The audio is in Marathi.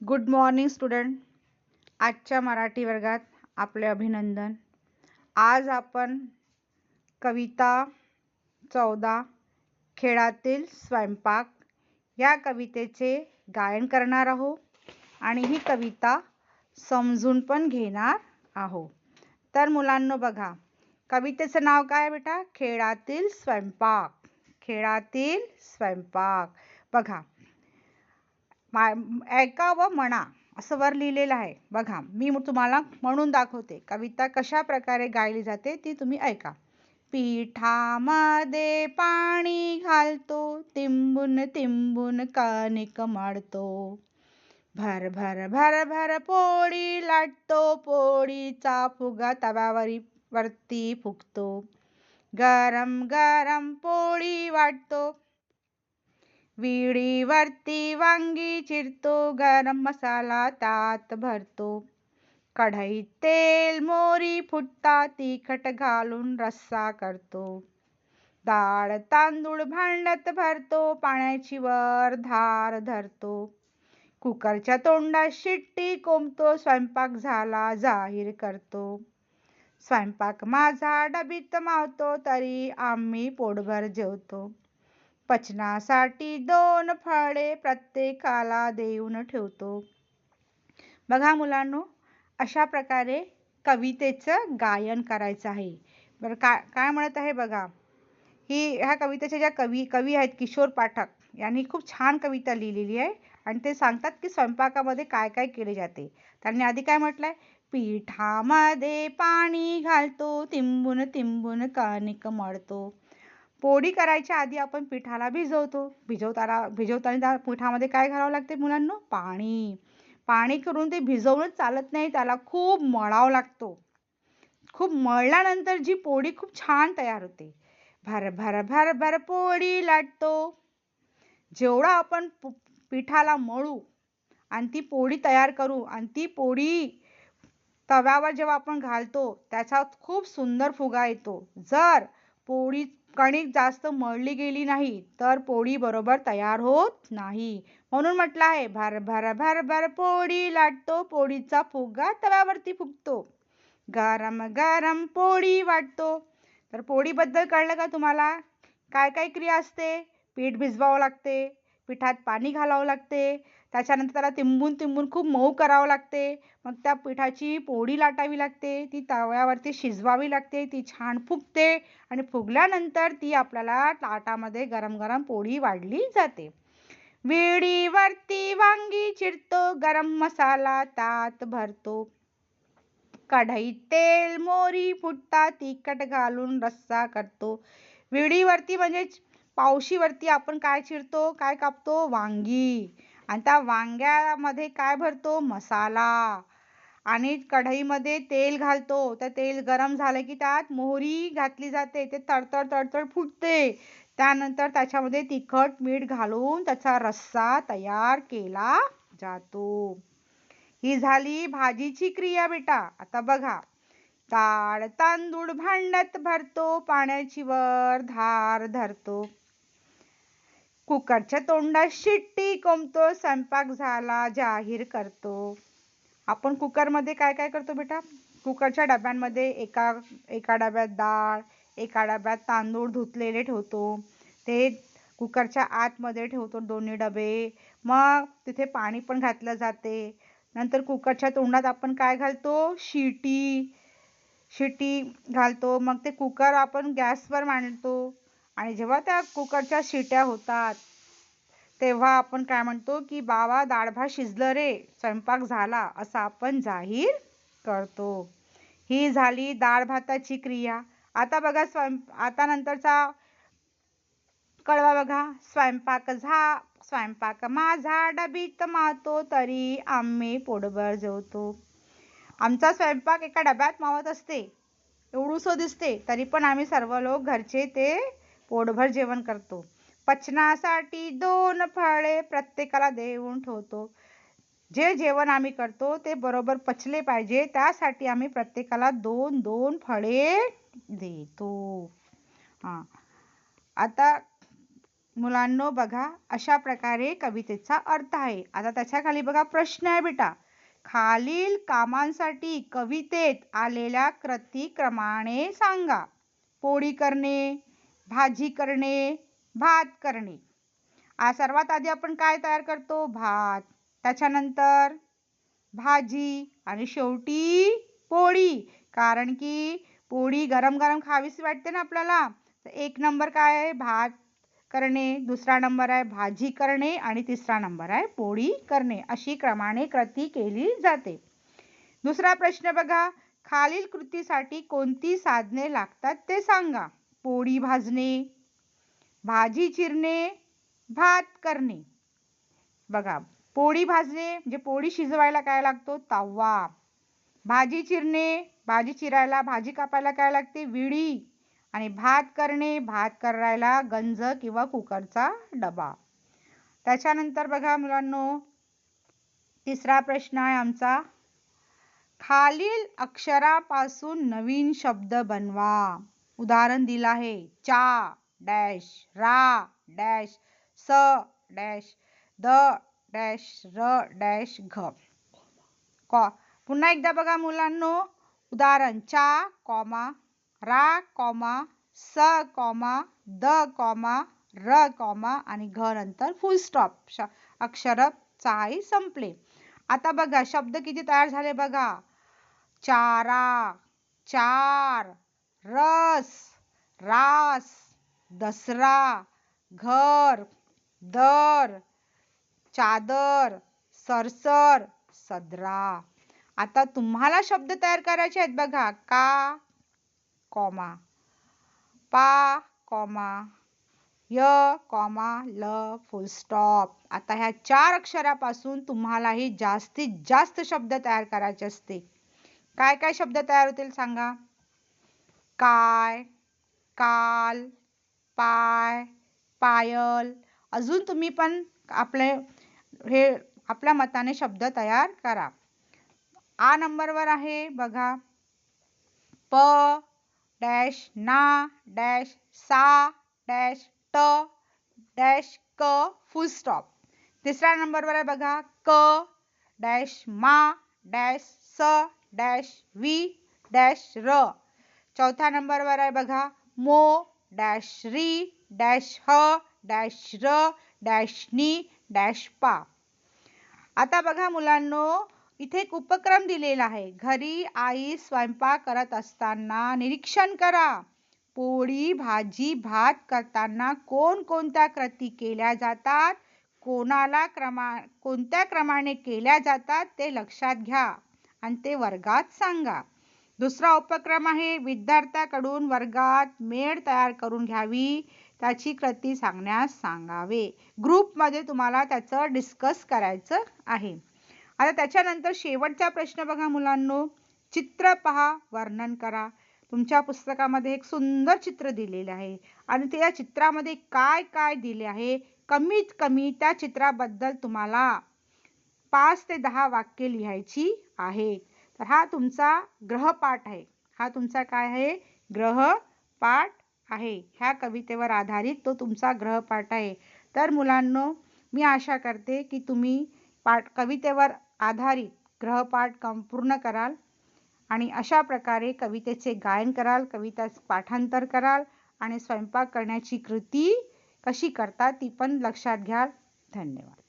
गुड मॉर्निंग स्टुडंट आजच्या मराठी वर्गात आपले अभिनंदन. आज आपण कविता चौदा खेळातील स्वयंपाक या कवितेचे गायन करणार आहोत आणि ही कविता समजून पण घेणार आहोत. तर मुलांना बघा कवितेचं नाव काय बेटा? खेळातील स्वयंपाक. खेळातील स्वयंपाक. बघा ऐका व म्हणा असं वर लिहिलेलं आहे. बघा मी तुम्हाला म्हणून दाखवते. कविता कशा प्रकारे गायली जाते ती तुम्ही ऐका. पिठामध्ये पाणी घालतो तिंबून तिंबून कणिक मळतो. भर भर भर भर पोळी लाटतो पोळीचा फुगा तव्यावरी वरती फुगतो. गरम गरम पोळी वाटतो. विडीवरती वांगी चिरतो गरम मसाला तात भरतो. कढईत तेल मोरी फुटता तिखट घालून रस्सा करतो. डाळ तांदूळ भांडत भरतो पाण्याची वर धार धरतो. कुकरच्या तोंडात शिट्टी कोंबतो स्वयंपाक झाला जाहीर करतो. स्वयंपाक माझा डबीत मावतो तरी आम्ही पोटभर जेवतो. पचनासाठी दोन फळे प्रत्येकाला देऊन ठेवतो. बघा मुलांनो अशा प्रकारे कवितेचं गायन करायचं आहे. बरं का काय म्हणत आहे बघा? ही ह्या कवितेच्या ज्या कवी कवी आहेत किशोर पाठक यांनी खूप छान कविता लिहिलेली आहे आणि ते सांगतात की स्वयंपाकामध्ये काय काय केले जाते. त्यांनी आधी काय म्हटलं आहे पिठामध्ये पाणी घालतो तिंबून तिंबून कणिक मळतो. पोळी करायच्या आधी आपण पिठाला भिजवतो. भिजवताना भिजवताना त्या पिठामध्ये काय घालावं लागते मुलांना? पाणी. पाणी करून ते भिजवणं चालत नाही त्याला खूप मळावं लागतो. खूप मळल्यानंतर जी पोळी खूप छान तयार होते. भर भर भर भर पोळी लाटतो. जेवढा आपण पिठाला मळू आणि ती पोळी तयार करू आणि ती पोळी तव्यावर जेव्हा आपण घालतो त्याचा खूप सुंदर फुगा येतो. जर पोळी कणिक जास्त मळली गेली नाही तर पोळी बरोबर तयार होत नाही. म्हणून म्हटलं आहे भर भर भर भर पोळी लाटतो पोळीचा फुगा तव्यावरती फुगतो. गरम गरम पोळी वाटतो. तर पोळीबद्दल कळलं का तुम्हाला? काय काय क्रिया असते? पीठ भिजवावं लागते पिठात पाणी घालावं लागते त्याच्यानंतर त्याला तिंबून तिंबून खूप मऊ करावं लागते. मग त्या पिठाची पोळी लाटावी लागते. ती तव्यावरती शिजवावी लागते. ती छान फुगते आणि फुगल्यानंतर ती आपल्याला ताटामध्ये गरम गरम पोळी वाढली जाते. विडीवरती वांगी चिरतो गरम मसाला तात भरतो. कढईत तेल मोरी फुटता तिखट घालून रस्सा करतो. विडीवरती म्हणजे पावशीवरती आपण काय चिरतो काय कापतो? वांगी. आणि त्या वांग्यामध्ये काय भरतो? मसाला. आणि कढईमध्ये तेल घालतो. तर तेल गरम झालं की त्यात मोहरी घातली जाते. ते तडतड तडतड फुटते. त्यानंतर त्याच्यामध्ये तिखट मीठ घालून त्याचा रस्सा तयार केला जातो. ही झाली भाजीची क्रिया बेटा. आता बघा. ताळ तांदूळ भांड्यात भरतो. पाण्याची वर धार धरतो. कुकरच्या तोंडात शिट्टी कोंबतो स्वयंपाक झाला जाहीर करतो. आपण कुकरमध्ये काय काय करतो बेटा? कुकरच्या डब्यांमध्ये एका एका डब्यात डाळ एका डब्यात तांदूळ धुतलेले ठेवतो. ते कुकरच्या आतमध्ये ठेवतो दोन्ही डबे. मग तिथे पाणी पण घातलं जाते. नंतर कुकरच्या तोंडात आपण काय घालतो? शिटी शिटी घालतो. मग ते कुकर आपण गॅसवर मांडतो. आणि जेव्हा त्या कुकरच्या शिट्या होतात तेव्हा आपण काय म्हणतो की बाबा डाळ शिजलं रे स्वयंपाक झाला असं आपण जाहीर करतो. ही झाली डाळ भाताची क्रिया. आता बघा स्वयं आता नंतरचा कळवा बघा. स्वयंपाक झा स्वयंपाक माझा डबीत मावतो तरी आम्ही पोटभर जेवतो. आमचा स्वयंपाक एका डब्यात मावत असते. एवढूसं दिसते तरी पण आम्ही सर्व लोक घरचे ते पोटभर जेवण करतो. पचनासाठी दोन फळे प्रत्येकाला देऊन ठेवतो. जे जेवण आम्ही करतो ते बरोबर पचले पाहिजे. त्यासाठी आम्ही प्रत्येकाला दोन दोन फळे देतो. हां. आता मुलांनो बघा अशा प्रकारे कवितेचा अर्थ आहे. आता त्याच्याखाली बघा प्रश्न आहे बेटा. खालील कामांसाठी कवितेत आलेल्या क्रतिक्रमाने सांगा. पोळी करणे भाजी करणे भात करणे. सर्वात आधी आपण काय तयार करतो? भात. त्याच्यानंतर भाजी आणि शेवटी पोळी. कारण की पोळी गरम गरम खावीच वाटते ना आपल्याला. तर एक नंबर काय आहे? भात करणे. दुसरा नंबर आहे भाजी करणे आणि तिसरा नंबर आहे पोळी करणे. अशी क्रमाने कृती केली जाते. दुसरा प्रश्न बघा. खालील कृतीसाठी कोणती साधने लागतात ते सांगा. पोळी भाजणे भाजी चिरणे भात करणे. बघा पोळी भाजणे म्हणजे पोळी शिजवायला काय लागतो? तवा. भाजी चिरणे भाजी चिरायला भाजी कापायला काय लागते? विडी आणि भात करणे भात करायला गंज किंवा कुकरचा डबा. त्याच्यानंतर बघा मुलांनो तिसरा प्रश्न आहे आमचा. खालील अक्षरापासून नवीन शब्द बनवा. उदाहरण दिलं आहे. चा डॅश रा डॅश स डॅश द डॅश र डॅश घ. कॉ. पुन्हा एकदा बघा मुलांनो. उदाहरण चा कॉमा रा कॉमा स कॉमा द कॉमा र कॉमा आणि घ नंतर फुल स्टॉप अक्षर चाही संपले. आता बघा शब्द किती तयार झाले बघा. चारा चार रस रास दसरा घर दर चादर सरसर सदरा. आता तुम्हाला शब्द तयार करायचे आहेत बघा. का कॉमा. पा कॉमा. य कॉमा ल फुल स्टॉप आता ह्या चार अक्षरापासून तुम्हालाही जास्तीत जास्त शब्द तयार करायचे असते. काय काय शब्द तयार होतील सांगा? काय काल पाय पायल. अजून तुम्ही पण आपले हे आपल्या मताने शब्द तयार करा. आ नंबरवर आहे बघा. प डॅश ना डॅश सा डॅश ट डॅश क फुल स्टॉप. तिसऱ्या नंबरवर आहे बघा. क डॅश मा डॅश स डॅश वी डॅश र. चौथ्या नंबरवर आहे बघा. मो डॅश री डॅश ह डॅश र डॅश नी डॅश पा. आता बघा मुलांनो इथे एक उपक्रम दिलेला आहे. घरी आई स्वयंपाक करत असताना निरीक्षण करा. पोळी भाजी भात करताना कोण कोणत्या कृती केल्या जातात? कोणाला क्रमा कोणत्या क्रमाने केल्या जातात ते लक्षात घ्या. आणि ते वर्गात सांगा. दुसरा उपक्रम आहे विद्यार्थ्याकडून वर्गात मेळ तयार करून घ्यावी त्याची कृती सांगण्यास सांगावे. ग्रुपमध्ये तुम्हाला त्याचं डिस्कस करायचं आहे. आता त्याच्यानंतर शेवटचा प्रश्न बघा मुलांनो. चित्र पहा वर्णन करा. तुमच्या पुस्तकामध्ये एक सुंदर चित्र दिलेलं आहे. आणि त्या चित्रामध्ये काय काय दिले आहे? कमीत कमी त्या चित्राबद्दल तुम्हाला पाच ते दहा वाक्य लिहायची आहेत तर हा तुमचा ग्रहपाठ आहे. हा तुमचा काय आहे? ग्रहपाठ आहे. ह्या कवितेवर आधारित तो तुमचा ग्रहपाठ आहे. तर मुलांनो मी आशा करते की तुम्ही पाठ कवितेवर आधारित ग्रहपाठ कम पूर्ण कराल आणि अशा प्रकारे कवितेचे गायन कराल कविता पाठांतर कराल आणि स्वयंपाक करण्याची कृती कशी करतात ती पण लक्षात घ्याल. धन्यवाद.